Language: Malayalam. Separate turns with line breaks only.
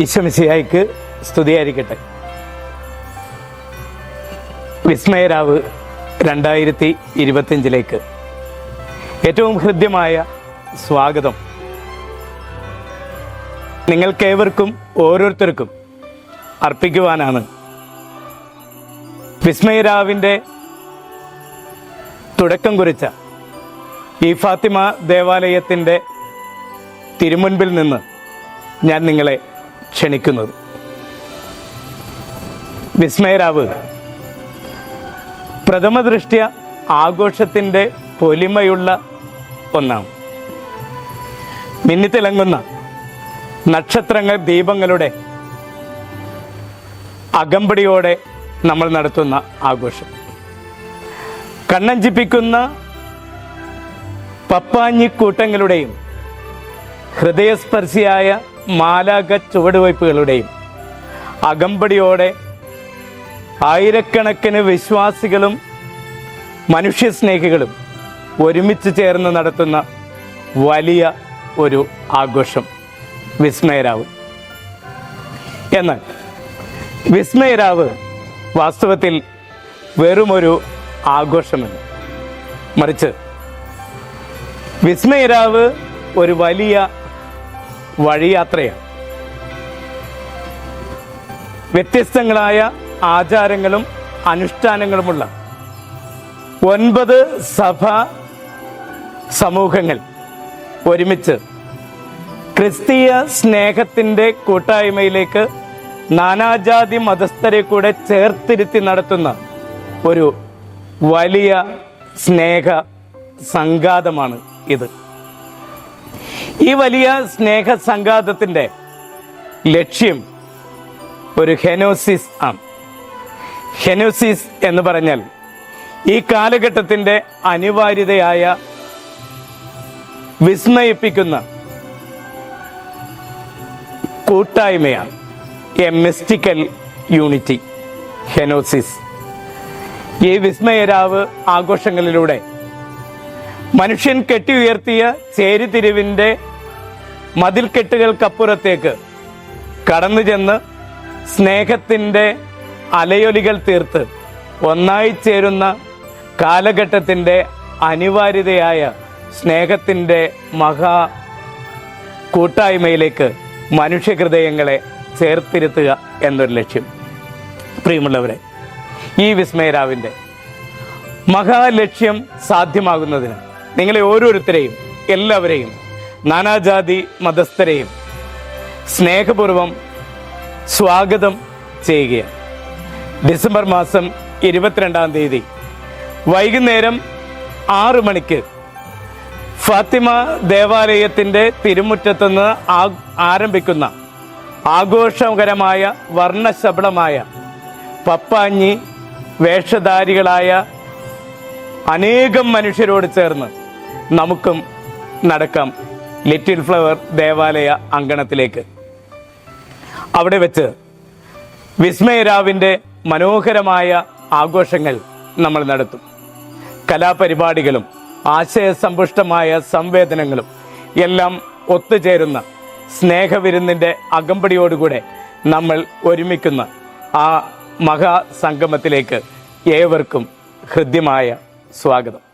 ഈശ്വമിശിയായിക്ക് സ്തുതിയായിരിക്കട്ടെ. വിസ്മയരാവ് രണ്ടായിരത്തി ഇരുപത്തിയഞ്ചിലേക്ക്. ഏറ്റവും ഹൃദ്യമായ സ്വാഗതം. നിങ്ങൾക്കേവർക്കും ഓരോരുത്തർക്കും അർപ്പിക്കുവാനാണ്. വിസ്മയരാവിന്റെ തുടക്കം കുറിച്ച ഈ ഫാത്തിമ ദേവാലയത്തിന്റെ തിരുമുൻപിൽ നിന്ന് ഞാൻ നിങ്ങളെ ക്ഷണിക്കുന്നത്. വിസ്മയരാവ് പ്രഥമ ദൃഷ്ട്യ ആഘോഷത്തിന്റെ പൊലിമയുള്ള ഒന്നാണ് മിന്നിത്തിളങ്ങുന്ന നക്ഷത്രങ്ങൾ ദീപങ്ങളുടെ അകമ്പടിയോടെ നമ്മൾ നടത്തുന്ന ആഘോഷം. കണ്ണഞ്ചിപ്പിക്കുന്ന പപ്പാഞ്ഞിക്കൂട്ടങ്ങളുടെയും ഹൃദയസ്പർശിയായ മാലാക ചുവടുവയ്പ്പുകളുടെയും അകമ്പടിയോടെ ആയിരക്കണക്കിന് വിശ്വാസികളും മനുഷ്യസ്നേഹികളും ഒരുമിച്ച് ചേർന്ന് നടത്തുന്ന വലിയ ഒരു ആഘോഷം വിസ്മയരാവ് എന്നാൽ വിസ്മയരാവ് വാസ്തവത്തിൽ വെറുമൊരു ആഘോഷമല്ല. മറിച്ച് വിസ്മയരാവ് ഒരു വലിയ വഴിയാത്രയാണ്. വ്യത്യസ്തങ്ങളായ ആചാരങ്ങളും അനുഷ്ഠാനങ്ങളുമുള്ള ഒൻപത് സഭ സമൂഹങ്ങൾ ഒരുമിച്ച് ക്രിസ്തീയ സ്നേഹത്തിന്റെ കൂട്ടായ്മയിലേക്ക് നാനാജാതി മതസ്ഥരെ കൂടെ ചേർത്തിരുത്തി നടത്തുന്ന ഒരു വലിയ സ്നേഹ സംഘാതമാണ് ഇത്. ഈ വലിയ സ്നേഹ സംഘാതത്തിന്റെ ലക്ഷ്യം ഒരു ഹെനോസിസ് ആണ്. ഹെനോസിസ് എന്ന് പറഞ്ഞാൽ ഈ കാലഘട്ടത്തിന്റെ അനിവാര്യതയായ വിസ്മയിപ്പിക്കുന്ന കൂട്ടായ്മയാണ് എ മിസ്റ്റിക്കൽ യൂണിറ്റി ഹെനോസിസ്. ഈ വിസ്മയരാവ് ആഘോഷങ്ങളിലൂടെ മനുഷ്യൻ കെട്ടിയുയർത്തിയ ചേരിതിരിവിന്റെ മതിൽക്കെട്ടുകൾക്കപ്പുറത്തേക്ക് കടന്നു ചെന്ന് സ്നേഹത്തിന്റെ അലയൊലികൾ തീർത്ത് ഒന്നായി ചേരുന്ന കാലഘട്ടത്തിന്റെ അനിവാര്യതയായ സ്നേഹത്തിന്റെ മഹാ കൂട്ടായ്മയിലേക്ക് മനുഷ്യഹൃദയങ്ങളെ ചേർത്തിരുത്തുക എന്നൊരു ലക്ഷ്യം. പ്രിയമുള്ളവരെ ഈ വിസ്മയരാവിന്റെ മഹാലക്ഷ്യം സാധ്യമാകുന്നതിന് നിങ്ങളെ ഓരോരുത്തരെയും എല്ലാവരെയും നാനാജാതി മതസ്ഥരെയും സ്നേഹപൂർവം സ്വാഗതം ചെയ്യുകയാണ്. ഡിസംബർ മാസം ഇരുപത്തിരണ്ടാം തീയതി വൈകുന്നേരം ആറ് മണിക്ക് ഫാത്തിമ ദേവാലയത്തിന്റെ തിരുമുറ്റത്തുനിന്ന് ആ ആരംഭിക്കുന്ന ആഘോഷകരമായ വർണശബളമായ പപ്പാഞ്ഞി വേഷധാരികളായ അനേകം മനുഷ്യരോട് ചേർന്ന് നമുക്കും നടക്കാം. ലിറ്റിൽ ഫ്ലവർ ദേവാലയ അങ്കണത്തിലേക്ക്. അവിടെ വെച്ച് വിസ്മയരാവിന്റെ മനോഹരമായ ആഘോഷങ്ങൾ നമ്മൾ നടത്തും. കലാപരിപാടികളും ആശയസമ്പുഷ്ടമായ സംവേദനങ്ങളും എല്ലാം ഒത്തുചേരുന്ന സ്നേഹവിരുന്നിന്റെ അകമ്പടിയോടുകൂടെ നമ്മൾ ഒരുമിക്കുന്ന ആ മഹാസംഗമത്തിലേക്ക് ഏവർക്കും ഹൃദ്യമായ സ്വാഗതം.